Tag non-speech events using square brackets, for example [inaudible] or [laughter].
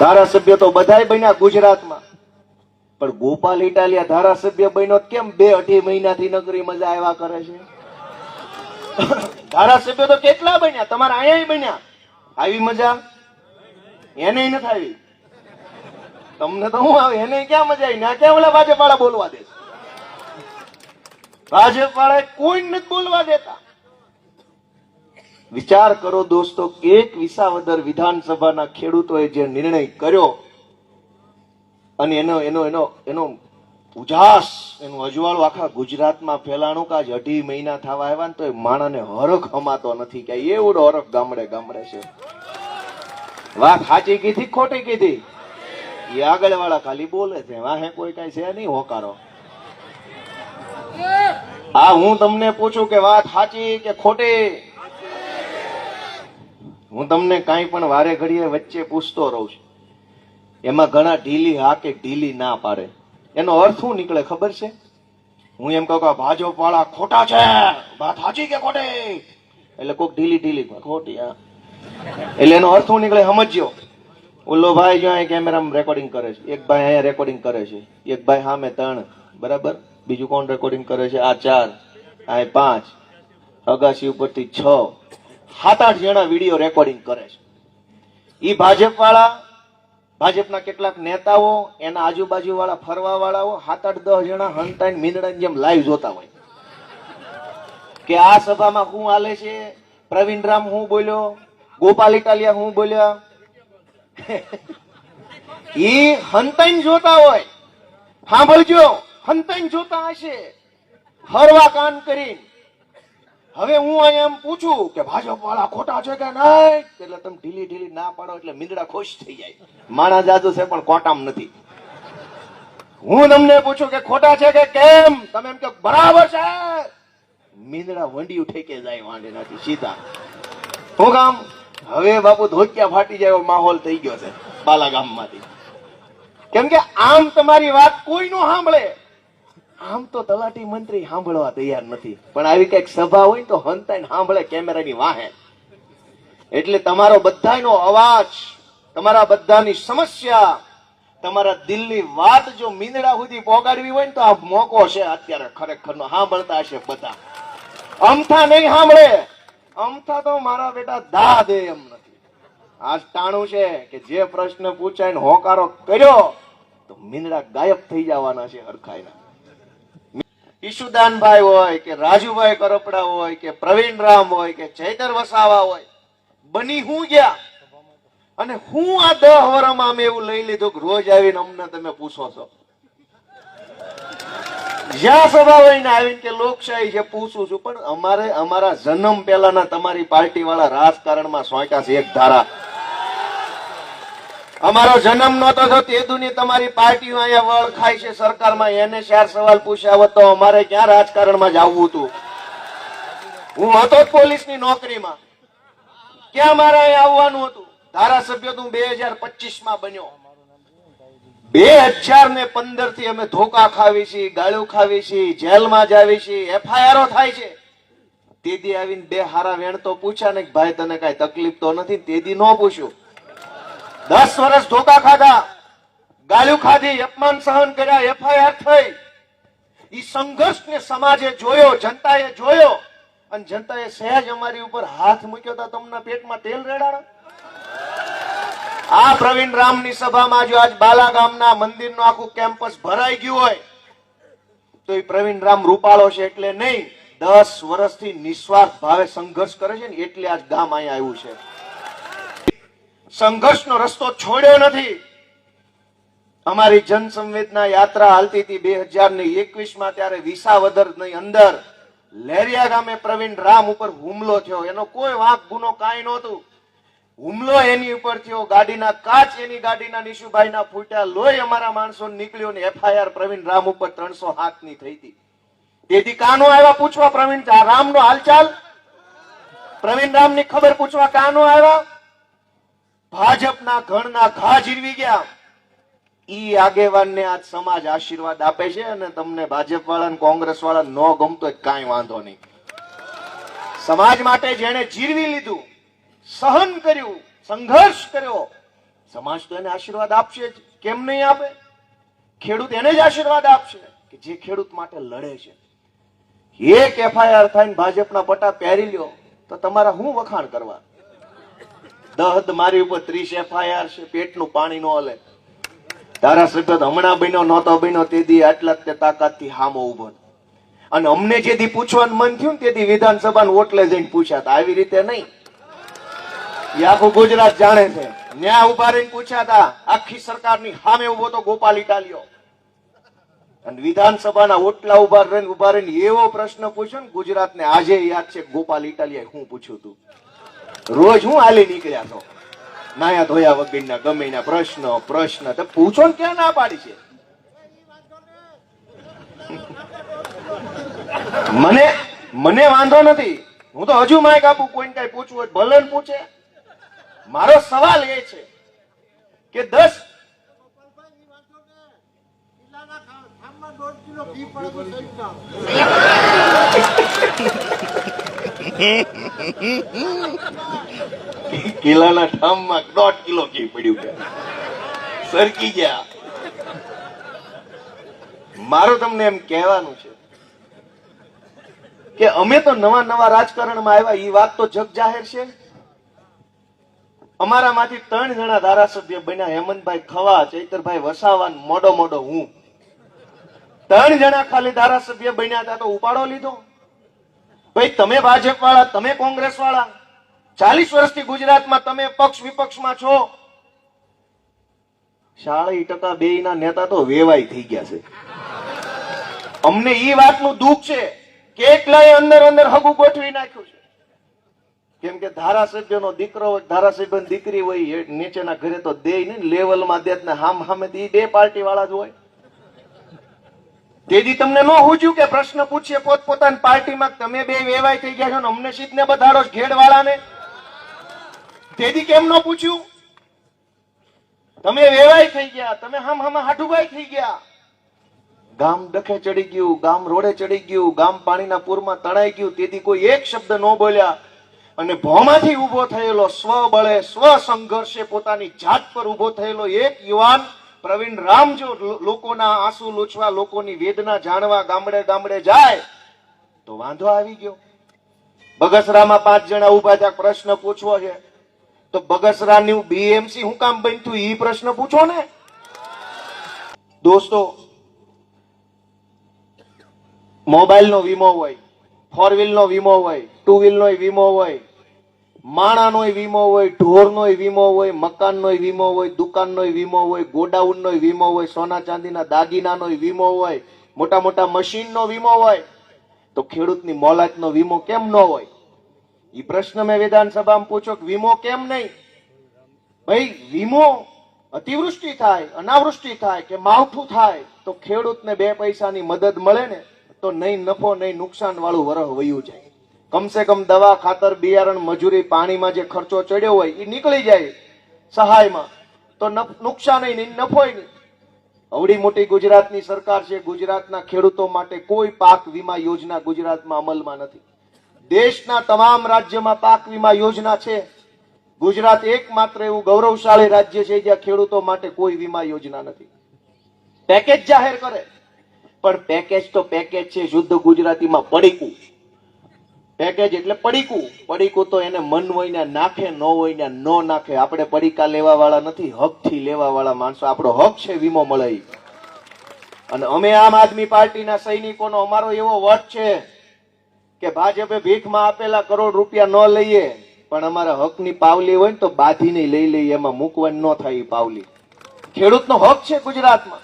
ધારાસભ્ય તો બધાય બન્યા ગુજરાતમાં. પણ ગોપાલ ઇટાલિયા ધારાસભ્ય બન્યો કેમ બે અઢી મહિનાથી નગરી મજા આવ્યા કરે છે? ધારાસભ્ય તો કેટલા બન્યા? તમારા અહીંયા બન્યા. આવી મજા? એને નથી આવી. તમને તો હું આવે? એને ક્યાં મજા આવી? ના ક્યાં ઓલા ભાજપ વાળા બોલવા દે ભાજપ વાળા કોઈ નથી બોલવા દેતા. વિચાર કરો દોસ્તો, એક વિસાવદર વિધાનસભાના ખેડૂતોએ જે નિર્ણય કર્યો અને એનો એનો એનો એનો ઉજાસ, એનું અજવાળું આખા ગુજરાતમાં ફેલાણું કે આજ અઢી મહિના થવા આવ્યા ને તો એ માણાને હરખ હમાતો નથી કે એવડો હરખ ગામડે ગામડે છે. વાત સાચી કીધી ખોટી કીધી? એ આગળ વાળા ખાલી બોલે છે, વાહે કોઈ કઈ છે નહીં હોકારો. આ હું તમને પૂછું કે વાત સાચી કે ખોટી? હું તમને કાંઈ પણ વારે ઘડીએ વચ્ચે પૂછતો રહું છું. એમાં ઘણા ઢીલી હા કે ઢીલી ના પાડે. એનો અર્થ શું નીકળે ખબર છે? હું એમ કહું કે ભાજપ વાળા ખોટા છે. વાત સાચી કે ખોટી? એટલે કોક ઢીલી ઢીલી ખોટી, હા. એટલે એનો અર્થ શું નીકળે સમજ્યો ઓલો ભાઈ જો કેમેરામાં રેકોર્ડિંગ કરે છે. એક ભાઈ અહીંયા રેકોર્ડિંગ કરે છે. એક ભાઈ સામે ત્રણ. બરાબર? બીજું કોણ રેકોર્ડિંગ કરે છે? આ ચાર. આ પાંચ. અગાસી ઉપરથી છ. સાત આઠ જણા વીડિયો રેકોર્ડિંગ કરે છે. એ ભાજપ વાળા ભાજપના કેટલાક નેતાઓ, એના આજુબાજુ વાળા ફરવા વાળાઓ સાત આઠ દસ જણા હંતાઈ મીંદડાની જેમ લાઈવ જોતા હોય. કે આ સભામાં શું હાલે છે, પ્રવીણ રામ હું બોલ્યો, ગોપાલ ઇટાલિયા હું બોલ્યા. [laughs] એ હંતાઈન જોતા હોય. સાંભળજો, હંતાઈન જોતા હશે. હરવા કાન કરીને. હવે હું અહીંયા એમ પૂછું કે ભાજપ વાળા ખોટા છે કે નહીં? એટલે તમે ઢીલી ઢીલી ના પાડો એટલે મીંદડા ખુશ થઈ જાય. માણા જાજુ છે પણ કોટામ નથી. હું તમને પૂછું કે ખોટા છે કે કેમ? તમે એમ કે બરાબર છે. મીંદડા વંડી ઠેકે જાય વાંડે નથી, સીધા. હું કામ? હવે બાપુ ધોતિયા ફાટી જાય એવો માહોલ થઈ ગયો છે બાલા ગામમાંથી કેમ કે આમ તમારી વાત કોઈ નો સાંભળે? આમ તો તલાટી મંત્રી સાંભળવા તૈયાર નથી. પણ આવી કંઈક સભા હોય તો હંતાઈને સાંભળે કેમેરાની વાહે. એટલે તમારો બધાનો અવાજ, તમારા બધાની સમસ્યા, તમારા દિલની વાત જો મીંદડા સુધી પોગાડવી હોય ને તો આ મોકો છે અત્યારે ખરેખરનો. સાંભળતા હશે બધા. અમથા નહીં સાંભળે. અમથા તો મારા બેટા દા દે એમ નથી. આ ટાણું છે કે જે પ્રશ્ન પૂછાય ને હોકારો કર્યો, તો મીંદડા ગાયબ થઈ જવાના છે હરખાઈના. ઈશુદાનભાઈ હોય કે રાજુભાઈ કરપડા હોય કે પ્રવીણ રામ હોય કે ચૈતર વસાવા હોય, બની હું ગયા? અને હું આ દહ વરમાં અમે એવું લઈ લીધું કે રોજ આવીને અમને તમે પૂછો છો. જ્યાં સભા હોય આવીને કે લોકશાહી છે, પૂછું છું. પણ અમારે, અમારા જન્મ પહેલાના તમારી પાર્ટી વાળા રાજકારણમાં સોંચ્યા છે એક ધારા. અમારો જન્મ નહોતો તે દુની તમારી પાર્ટીઓ અહીંયા વળ ખાય છે, સરકારમાં એને ચાર સવાલ પૂછ્યા હોત તો અમારે ક્યાં રાજકારણમાં જવું હતું? હું હતો જ પોલીસની નોકરીમાં. ક્યાં મારે અહીંયા આવવાનું હતું? ધારાસભ્ય તું બે હજાર પચીસમાં બન્યો. બે હજાર ને પંદરથી અમે ધોકા ખાવી છીએ ગાળું ખાવી છીએ જેલમાં જાવી છીએ એફઆઈઆરો થાય છે. તેદી આવીને બે હારા વેણ તો પૂછ્યા ને ભાઈ તને કઈ તકલીફ તો નથી તેદી ન પૂછ્યું. દસ વર્ષ ધોકા ખાધા ગાળું ખાધી, અપમાન સહન કર્યા, એફઆઈઆર થઈ. એ સંઘર્ષ ને સમાજે જોયો, જનતાએ જોયો, અને જનતાએ સહેજ અમારી ઉપર હાથ મૂક્યો તો તમને પેટમાં તેલ રેડાણા આ પ્રવીણ રામની સભામાં જો આજ બાલા ગામના મંદિરનું આખું કેમ્પસ ભરાઈ ગયું હોય, તો એ પ્રવીણ રામ રૂપાળો છે એટલે નહીં, દસ વર્ષથી નિસ્વાર્થ ભાવે સંઘર્ષ કરે છે ને, એટલે આજ ગામ અહીંયા આવ્યું છે. સંઘર્ષનો રસ્તો છોડ્યો નથી. અમારી જન સંવેદના યાત્રા હાલતી હતી બે હજાર ને એકવીસમાં ત્યારે વિસાવદરની અંદર લેરિયા ગામે પ્રવીણ રામ ઉપર હુમલો થયો. એનો કોઈ વાંક, ગુનો કાંઈ નહોતું. હુમલો એની ઉપર થયો. ગાડીના કાચ એની ગાડીના નિશુભાઈના ફૂટ્યા. લોહી અમારા માણસો નીકળ્યો ને એફઆઈઆર પ્રવીણ રામ ઉપર ત્રણસો હાથની થઈ હતી. તેથી કાનો આવ્યા પૂછવા પ્રવીણ રામ નો હાલચાલ? પ્રવીણ રામની ખબર પૂછવા કાનો આવ્યા? ભાજપના ઘણના ઘા જીરવી ગયા. ઈ આગેવાનને આજ સમાજ આશીર્વાદ આપે છે અને તમને ભાજપ વાળા કોંગ્રેસ વાળા નો ગમતો કાંઈ વાંધો નહીં. સમાજ માટે જેણે જીરવી લીધું, સહન કર્યું, સંઘર્ષ કર્યો, સમાજ તો એને આશીર્વાદ આપશે જ. કેમ નહીં આપે? ખેડૂત એને જ આશીર્વાદ આપશે કે જે ખેડૂત માટે લડે છે. એક એફઆઈઆર થઈને ભાજપના પટ્ટા પહેરી લ્યો તો તમારા હું વખાણ કરવા? દહદ મારી ઉપર ત્રીસ એફઆઈઆર છે, પેટનું પાણી નો હલે. ધારાસભ્ય હમણાં બન્યો નહોતો, બન્યો તે દી આટલા જ તે તાકાતથી હામો ઊભો અને અમને જે દી પૂછવાનું મન થયું ને તે દી વિધાનસભાના ઓટલે જઈને પૂછ્યા આવી રીતે નહીં. આખું ગુજરાત જાણે છે. ન્યા ઊભા રહીને પૂછ્યા હતા, આખી સરકારની સામે ઊભો તો ગોપાલ ઇટાલિયો. અને વિધાનસભાના ઓટલા ઊભા રહીને ઊભા રહીને એવો પ્રશ્ન પૂછ્યો ને, ગુજરાતને આજે યાદ છે ગોપાલ ઇટાલિયા હું પૂછ્યું હતું? રોજ હું હાલી નીકળ્યા છો નાયા ધોયા વગરના ગમે ના પ્રશ્ન પ્રશ્ન તો પૂછો ને ક્યાં ના પાડી છે? મને મને વાંધો નથી. હું તો હજુ માઇક આપું, કોઈને કઈ પૂછવું હોય તો ભલે પૂછે. મારો સવાલ એ છે કે દસ કિલ્લાના ઠામમાં દોઢ કિલો ઘી પડ્યું કે. સરકી ગયા. મારું તમને એમ કહેવાનું છે કે અમે તો નવા નવા રાજકારણમાં આવ્યા એ વાત તો જગ જાહેર છે. અમારામાંથી ત્રણ જણા ધારાસભ્ય બન્યા, હેમંતભાઈ ખવા, ચૈતરભાઈ વસાવા મોડો મોડો હું. ત્રણ જણા ખાલી ધારાસભ્ય બન્યા હતા તો ઉપાડો લીધો. ભાઈ, તમે ભાજપ વાળા તમે કોંગ્રેસ વાળા ચાલીસ વર્ષથી ગુજરાતમાં તમે પક્ષ વિપક્ષમાં છો. શાળી ટકા બે ના નેતા તો વેવાય થઈ ગયા છે. અમને ઈ વાતનું દુઃખ છે કે કેટલાય અંદર અંદર હગું ગોઠવી નાખ્યું છે. કેમ કે ધારાસભ્યનો દીકરો હોય ધારાસભ્ય દીકરી હોય નીચેના ઘરે તો દે ને લેવલમાં દે ને હામ હામે બે પાર્ટી વાળા જ હોય. તેથી તમને ન હોજ્યું કે પ્રશ્ન પૂછીએ પોતપોતાની પાર્ટીમાં તમે બે વેવાય થઈ ગયા છો ને અમને સીધને બધાડો છો ઘેડ વાળાને તેથી કેમ ન પૂછ્યું? તમે વેવાય થઈ ગયા, તમે હમ હમ હાઠુભાઈ થઈ ગયા. ગામ ડખે ચડી ગયું, ગામ રોડે ચડી ગયું, ગામ પાણીના પૂરમાં તણાઈ ગયું, તેથી કોઈ એક શબ્દ ન બોલ્યા. અને ભોમાંથી ઊભો થયેલો સ્વબળે સ્વ સંઘર્ષે પોતાની જાત પર ઊભો થયેલો એક યુવાન, પ્રવીણ રામ, જો લોકોના આંસુ લૂછવા, લોકોની વેદના જાણવા ગામડે ગામડે જાય, તો વાંધો આવી ગયો. બગસરામાં પાંચ જણા ઊભા ત્યાં પ્રશ્ન પૂછવો છે. તો બગસરાની બીએમસી હું કામ બન્યું એ પ્રશ્ન પૂછો ને દોસ્તો મોબાઈલનો વીમો હોય ફોર વ્હીલનો વીમો હોય ટુ વ્હીલનો વીમો હોય માણાનો વીમો હોય ઢોરનો વીમો હોય મકાનનો વીમો હોય દુકાનનો વીમો હોય ગોડાઉનનો વીમો હોય સોના ચાંદીના દાગીનાનો વીમો હોય મોટા મોટા મશીનનો વીમો હોય તો ખેડૂતની મોલાતનો વીમો કેમ ન હોય એ પ્રશ્ન મેં વિધાનસભામાં પૂછ્યો કે વીમો કેમ નહીં? ભાઈ, વીમો અતિવૃષ્ટિ થાય, અનાવૃષ્ટિ થાય કે માવઠું થાય, તો ખેડૂતને બે પૈસાની મદદ મળે ને, તો નહીં નફો, નહીં નુકસાન વાળું વરહ વયું જાય. કમસે કમ દવા, ખાતર, બિયારણ, મજૂરી, પાણીમાં જે ખર્ચો ચડ્યો હોય એ નીકળી જાય સહાયમાં. તો નુકસાન નહીં, નફોય નહીં. અવડી મોટી ગુજરાતની સરકાર છે, ગુજરાતના ખેડૂતો માટે કોઈ પાક વીમા યોજના ગુજરાતમાં અમલમાં નથી. દેશના તમામ રાજ્યમાં પાક વીમા યોજના છે. ગુજરાત એકમાત્ર એવું ગૌરવશાળી રાજ્ય છે જ્યાં ખેડૂતો માટે કોઈ વીમા યોજના નથી. પેકેજ જાહેર કરે. પણ પેકેજ તો પેકેજ છે, શુદ્ધ ગુજરાતીમાં પડીકું. પેકેજ એટલે પડીકું. પડીકું તો એને મન હોય ને નાખે, ન હોય ને ન નાખે. આપણે પડીકા લેવા વાળા નથી હકથી લેવા વાળા માણસો. આપણો હક છે વીમો મળે અને અમે આમ આદમી પાર્ટીના સૈનિકોનો અમારો એવો વટ છે. કે ભાજપે ભીખમાં આપેલા કરોડ રૂપિયા ન લઈએ, પણ અમારા હકની પાવલી હોય ને તો બાંધીને લઈ લઈએ, એમાં મૂકવાની ન થાય એ પાવલી. ખેડૂતનો હક છે ગુજરાતમાં.